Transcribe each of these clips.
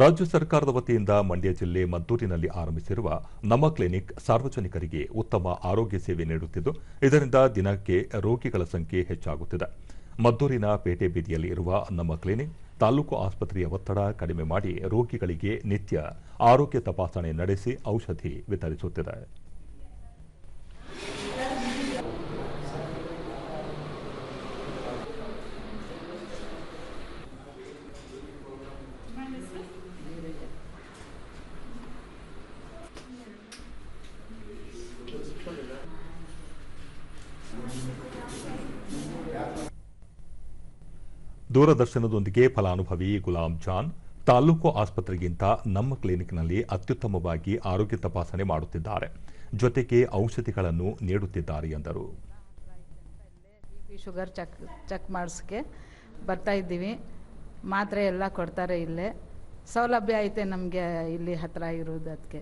ರಾಜ್ಯ ಸರ್ಕಾರದ ವತಿಯಿಂದ ಮಂಡ್ಯ ಜಿಲ್ಲೆ ಮದ್ದೂರಿನಲ್ಲಿ ಆರಂಭಿಸಿರುವ ನಮ್ಮ ಕ್ಲಿನಿಕ್ ಸಾರ್ವಜನಿಕರಿಗೆ ಉತ್ತಮ ಆರೋಗ್ಯ ಸೇವೆ ನೀಡುತ್ತಿದ್ದು, ಇದರಿಂದ ದಿನಕ್ಕೆ ರೋಗಿಗಳ ಸಂಖ್ಯೆ ಹೆಚ್ಚಾಗುತ್ತಿದೆ. ಮದ್ದೂರಿನ ಪೇಟೆ ಬೀದಿಯಲ್ಲಿ ಇರುವ ನಮ್ಮ ಕ್ಲಿನಿಕ್ ತಾಲೂಕು ಆಸ್ಪತ್ರೆಯ ಒತ್ತಡ ಕಡಿಮೆ ಮಾಡಿ ರೋಗಿಗಳಿಗೆ ನಿತ್ಯ ಆರೋಗ್ಯ ತಪಾಸಣೆ ನಡೆಸಿ ಔಷಧಿ ವಿತರಿಸುತ್ತಿದೆ. ದೂರದರ್ಶನದೊಂದಿಗೆ ಫಲಾನುಭವಿ ಗುಲಾಂ ಜಾನ್ ತಾಲೂಕು ಆಸ್ಪತ್ರೆಗಿಂತ ನಮ್ಮ ಕ್ಲಿನಿಕ್ನಲ್ಲಿ ಅತ್ಯುತ್ತಮವಾಗಿ ಆರೋಗ್ಯ ತಪಾಸಣೆ ಮಾಡುತ್ತಿದ್ದಾರೆ. ಜೊತೆಗೆ ಔಷಧಿಗಳನ್ನು ನೀಡುತ್ತಿದ್ದಾರೆ ಎಂದರು. ಶುಗರ್ ಚೆಕ್ ಚೆಕ್ ಮಾಡಿಸೋಕ್ಕೆ ಬರ್ತಾ ಇದ್ದೀವಿ. ಮಾತ್ರೆ ಎಲ್ಲ ಕೊಡ್ತಾರೆ ಇಲ್ಲೇ. ಸೌಲಭ್ಯ ಐತೆ ನಮಗೆ ಇಲ್ಲಿ ಹತ್ತಿರ ಇರೋದು ಅದಕ್ಕೆ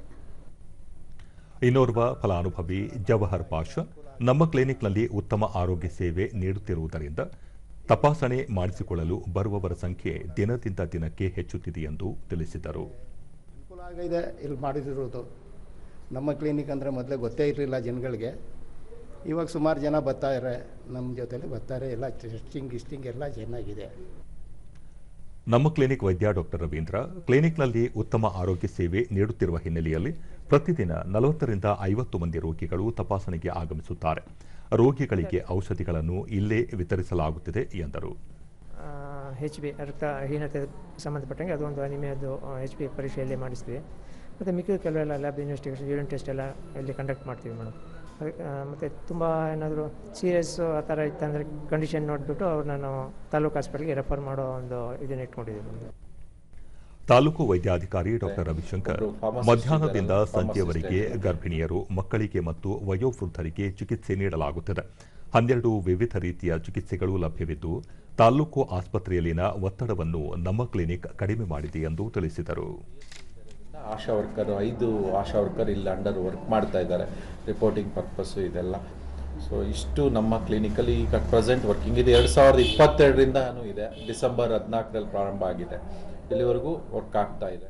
ಇನ್ನೋರ್ವ ಫಲಾನುಭವಿ ಜವಹರ್ ಪಾಷಾ ನಮ್ಮ ಕ್ಲಿನಿಕ್ನಲ್ಲಿ ಉತ್ತಮ ಆರೋಗ್ಯ ಸೇವೆ ನೀಡುತ್ತಿರುವುದರಿಂದ ತಪಾಸಣೆ ಮಾಡಿಸಿಕೊಳ್ಳಲು ಬರುವವರ ಸಂಖ್ಯೆ ದಿನದಿಂದ ದಿನಕ್ಕೆ ಹೆಚ್ಚುತ್ತಿದೆ ಎಂದು ತಿಳಿಸಿದರು. ಆಗಿದೆ ಇಲ್ಲಿ ಮಾಡಿದಿರೋದು ನಮ್ಮ ಕ್ಲಿನಿಕ್ ಅಂದರೆ ಮೊದಲೇ ಗೊತ್ತೇ ಇರಲಿಲ್ಲ ಜನಗಳಿಗೆ. ಇವಾಗ ಸುಮಾರು ಜನ ಬರ್ತಾ ಬರ್ತಾರೆ ನಮ್ಮ ಜೊತೆಲಿ ಬರ್ತಾರೆ. ಎಲ್ಲ ಟೆಸ್ಟಿಂಗ್ ಗಿಸ್ಟಿಂಗ್ ಎಲ್ಲ ಚೆನ್ನಾಗಿದೆ. ನಮ್ಮ ಕ್ಲಿನಿಕ್ ವೈದ್ಯ ಡಾಕ್ಟರ್ ರವೀಂದ್ರ, ಕ್ಲಿನಿಕ್ನಲ್ಲಿ ಉತ್ತಮ ಆರೋಗ್ಯ ಸೇವೆ ನೀಡುತ್ತಿರುವ ಹಿನ್ನೆಲೆಯಲ್ಲಿ ಪ್ರತಿದಿನ ನಲವತ್ತರಿಂದ ಐವತ್ತು ಮಂದಿ ರೋಗಿಗಳು ತಪಾಸಣೆಗೆ ಆಗಮಿಸುತ್ತಾರೆ. ರೋಗಿಗಳಿಗೆ ಔಷಧಿಗಳನ್ನು ಇಲ್ಲೇ ವಿತರಿಸಲಾಗುತ್ತಿದೆ ಎಂದರು. ಹೆಚ್ ಬಿ ರಕ್ತಹೀನತೆ ಸಂಬಂಧಪಟ್ಟಂಗೆ ಅದೊಂದು ಅನಿಮೆಯದು ಹೆಚ್ ಬಿ ಪರೀಕ್ಷೆಯಲ್ಲಿ ಮಾಡಿಸ್ತೀವಿ. ಮತ್ತು ಮಿಕ್ಕಿದ ಕೆಲವೆಲ್ಲ ಲ್ಯಾಬ್ ಇನ್ವೆಸ್ಟಿಗೇಷನ್ ಯೂರಿನ್ ಟೆಸ್ಟ್ ಎಲ್ಲ ಇಲ್ಲಿ ಕಂಡಕ್ಟ್ ಮಾಡ್ತೀವಿ ಮೇಡಮ್. ಮತ್ತು ತುಂಬ ಏನಾದರೂ ಸೀರಿಯಸ್ ಆ ಥರ ಇತ್ತಂದರೆ ಕಂಡೀಷನ್ ನೋಡಿಬಿಟ್ಟು ಅವ್ರು ನಾನು ತಾಲೂಕು ಹಾಸ್ಪಿಟ್ಲಿಗೆ ರೆಫರ್ ಮಾಡೋ ಒಂದು ಇದನ್ನ ಇಟ್ಕೊಂಡಿದ್ದೀವಿ. ತಾಲೂಕು ವೈದ್ಯಾಧಿಕಾರಿ ಡಾಕ್ಟರ್ ರವಿಶಂಕರ್ ಮಧ್ಯಾಹ್ನದಿಂದ ಸಂಜೆಯವರೆಗೆ ಗರ್ಭಿಣಿಯರು ಮಕ್ಕಳಿಗೆ ಮತ್ತು ವಯೋವೃದ್ಧರಿಗೆ ಚಿಕಿತ್ಸೆ ನೀಡಲಾಗುತ್ತದೆ. ಹನ್ನೆರಡು ವಿವಿಧ ರೀತಿಯ ಚಿಕಿತ್ಸೆಗಳು ಲಭ್ಯವಿದ್ದು ತಾಲೂಕು ಆಸ್ಪತ್ರೆಯಲ್ಲಿನ ಒತ್ತಡವನ್ನು ನಮ್ಮ ಕ್ಲಿನಿಕ್ ಕಡಿಮೆ ಮಾಡಿದೆ ಎಂದು ತಿಳಿಸಿದರು. ಆಶಾ ವರ್ಕರ್, ಐದು ಆಶಾ ವರ್ಕರ್ ಇಲ್ಲಿ ಅಂಡರ್ ವರ್ಕ್ ಮಾಡ್ತಾ ಇದ್ದಾರೆ. ರಿಪೋರ್ಟಿಂಗ್ ಪರ್ಪಸ್ಸು ಇದೆಲ್ಲ. ಸೊ ಇಷ್ಟು ನಮ್ಮ ಕ್ಲಿನಿಕಲ್ಲಿ ಈಗ ಪ್ರೆಸೆಂಟ್ ವರ್ಕಿಂಗ್ ಇದೆ ಎರಡು ಸಾವಿರದ ಇಪ್ಪತ್ತೆರಡರಿಂದನೂ ಇದೆ, ಡಿಸೆಂಬರ್ ಹದಿನಾಲ್ಕರಲ್ಲಿ ಪ್ರಾರಂಭ ಆಗಿದೆ. ಇಲ್ಲಿವರೆಗೂ ವರ್ಕ್ ಆಗ್ತಾ ಇದೆ.